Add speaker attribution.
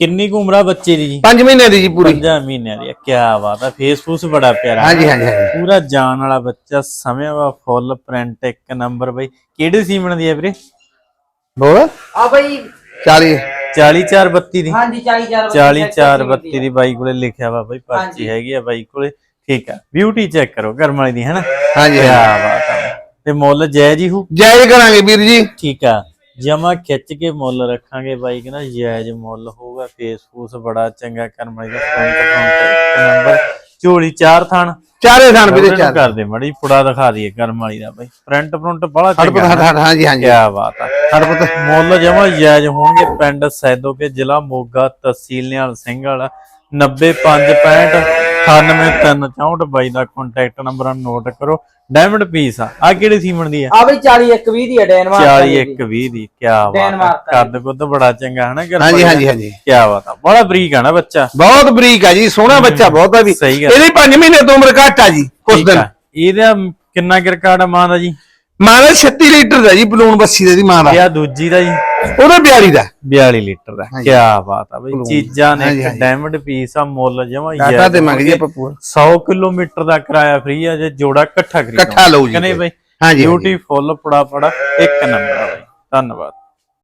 Speaker 1: ਕਿੰਨੀ ਕੁ ਉਮਰਾ ਬੱਚੇ ਦੀ ਜੀ?
Speaker 2: 5 ਮਹੀਨੇ ਦੀ ਜੀ ਪੂਰੀ।
Speaker 1: ਪੰਜਾਂ ਮਹੀਨਿਆਂ ਦੀ। ਆ ਕੀ ਬਾਤ ਆ ਫੇਸ ਫੂਸ ਬੜਾ ਪਿਆਰਾ।
Speaker 2: ਹਾਂਜੀ ਹਾਂਜੀ ਹਾਂਜੀ।
Speaker 1: ਪੂਰਾ ਜਾਨ ਵਾਲਾ ਬੱਚਾ ਸਮਿਆ ਵਾ ਫੁੱਲ ਪ੍ਰਿੰਟ ਇੱਕ ਨੰਬਰ ਬਈ। ਕਿਹੜੇ ਸੀਮਣ ਦੀ ਹੈ ਵੀਰੇ?
Speaker 2: ਬੋਲ।
Speaker 3: ਆ ਬਈ।
Speaker 2: 40
Speaker 1: 40432 ਦੀ।
Speaker 3: ਹਾਂਜੀ 40000
Speaker 1: 40432 ਦੀ ਬਾਈ ਕੋਲੇ ਲਿਖਿਆ ਵਾ ਬਈ ਪਰਚੀ ਹੈਗੀ ਆ ਬਾਈ ਕੋਲੇ। ਠੀਕ ਆ ਬਿਊਟੀ ਚੈੱਕ ਕਰੋ ਘਰ ਵਾਲੀ ਦੀ ਹੈਨਾ
Speaker 2: ਹਾਂਜੀ
Speaker 1: ਕੀ ਬਾਤ ਆ। ਤੇ ਮੁੱਲ ਜਾਇਜ਼ ਹੀ? ਹੋ
Speaker 2: ਜਾਇਜ਼ ਕਰਾਂਗੇ ਵੀਰ ਜੀ।
Speaker 1: ਠੀਕ ਆ। ਜਮਾ ਖਿੱਚ ਕੇ ਮੁੱਲ ਰੱਖਾਂਗੇ ਬਾਈ ਕਹਿੰਦਾ ਜਾਇਜ਼ ਮੁੱਲ ਹੋਊਗਾ ਫੇਸ ਫੂਸ ਬੜਾ ਚੰਗਾ ਕਰਮ ਵਾਲੀ ਦਾ ਨੰਬਰ ਝੋਲੀ ਚਾਰ ਥਾਣ।
Speaker 2: ਚਾਰੇ ਥਾਨ ਵੀਰੇ ਚਾਰ।
Speaker 1: ਕਰ ਦੇ ਮੜੀ ਫੁੜਾ ਦਿਖਾ ਦਈਏ ਕਰਮ ਵਾਲੀ ਦਾ ਬਾਈ। ਫਰੰਟ ਫਰੰਟ ਬੜਾ ਚੰਗਾ।
Speaker 2: ਹਾਂਜੀ ਹਾਂਜੀ।
Speaker 1: ਕੀ ਬਾਤ ਆ।
Speaker 2: ਪੁੱਤ
Speaker 1: ਮੁੱਲ ਜਮਾ ਜਾਇਜ਼ ਹੋਣਗੇ ਪਿੰਡ ਸੈਦੋ ਕੇ ਜ਼ਿਲ੍ਹਾ ਮੋਗਾ ਤਹਿਸੀਲ ਨਿਹਾਲ ਸਿੰਘ ਵਾਲਾ। 90565 98364 ਬਾਈ ਦਾ ਕੰਟੈਕਟ ਨੰਬਰ ਨੋਟ ਕਰੋ। ਡਾਇਮੰਡ ਪੀਸ ਆ। ਆ ਕਿਹੜੇ ਸੀਮਣ ਦੀ ਆ?
Speaker 3: ਆ ਬਈ 40 120 ਦੀ ਹੈ ਡੈਨਮਾਰਕ
Speaker 1: 40 1 20 ਦੀ ਕੀ ਬਾਤ ਆ। ਕੱਦ ਕੁੱਦ ਬੜਾ ਚੰਗਾ ਹਨਾ
Speaker 2: ਹਾਂਜੀ ਹਾਂਜੀ ਹਾਂਜੀ।
Speaker 1: ਕੀ ਬਾਤ ਆ। ਬੜਾ ਬਰੀਕ ਆ ਨਾ ਬੱਚਾ।
Speaker 2: ਬਹੁਤ ਬਰੀਕ ਆ ਜੀ ਸੋਹਣਾ ਬੱਚਾ ਬਹੁਤ ਆ ਵੀ। ਇਹਦੀ 5 ਮਹੀਨੇ ਤੋਂ ਉਮਰ ਘੱਟ ਆ ਜੀ ਕੁਛ
Speaker 1: ਠੀਕ
Speaker 2: ਦਿਨ।
Speaker 1: ਆ ਇਹਦਾ ਕਿੰਨਾ ਕੁ ਰਿਕਾਰਡ ਆ ਮਾਂ ਦਾ ਜੀ?
Speaker 2: ਮਾਂ ਦਾ 36 ਲੀਟਰ ਦਾ ਜੀ ਬਲੂਨ ਬੱਸੀ ਦੇ ਦੀ ਮਾਂ ਦਾ।
Speaker 1: ਇਹ ਆ ਦੂਜੀ ਦਾ ਜੀ?
Speaker 2: ਉਹਦਾ 42 ਦਾ।
Speaker 1: 42 ਲੀਟਰ ਦਾ। ਕੀ ਬਾਤ ਆ ਬਈ। ਚੀਜ਼ਾਂ ਨੇ। ਡਾਇਮੰਡ ਪੀਸ ਆ ਮੁੱਲ ਜਮਾ
Speaker 2: ਡਾਟਾ ਤੇ ਮੰਗ ਜੀ ਆਪਾਂ ਪੂਰਾ।
Speaker 1: 100 ਕਿਲੋਮੀਟਰ ਦਾ ਕਿਰਾਇਆ ਫ੍ਰੀ ਆ ਜੇ ਜੋੜਾ ਇਕੱਠਾ ਖਰੀਦੋ
Speaker 2: ਇਕੱਠਾ ਲਓ ਜੀ
Speaker 1: ਕਹਿੰਦੇ ਬਈ?
Speaker 2: ਹਾਂਜੀ, ਹਾਂਜੀ।
Speaker 1: ਬਿਊਟੀਫੁੱਲ ਪੜਾ ਪੜਾ ਇੱਕ ਨੰਬਰ ਆ ਬਈ। ਧੰਨਵਾਦ।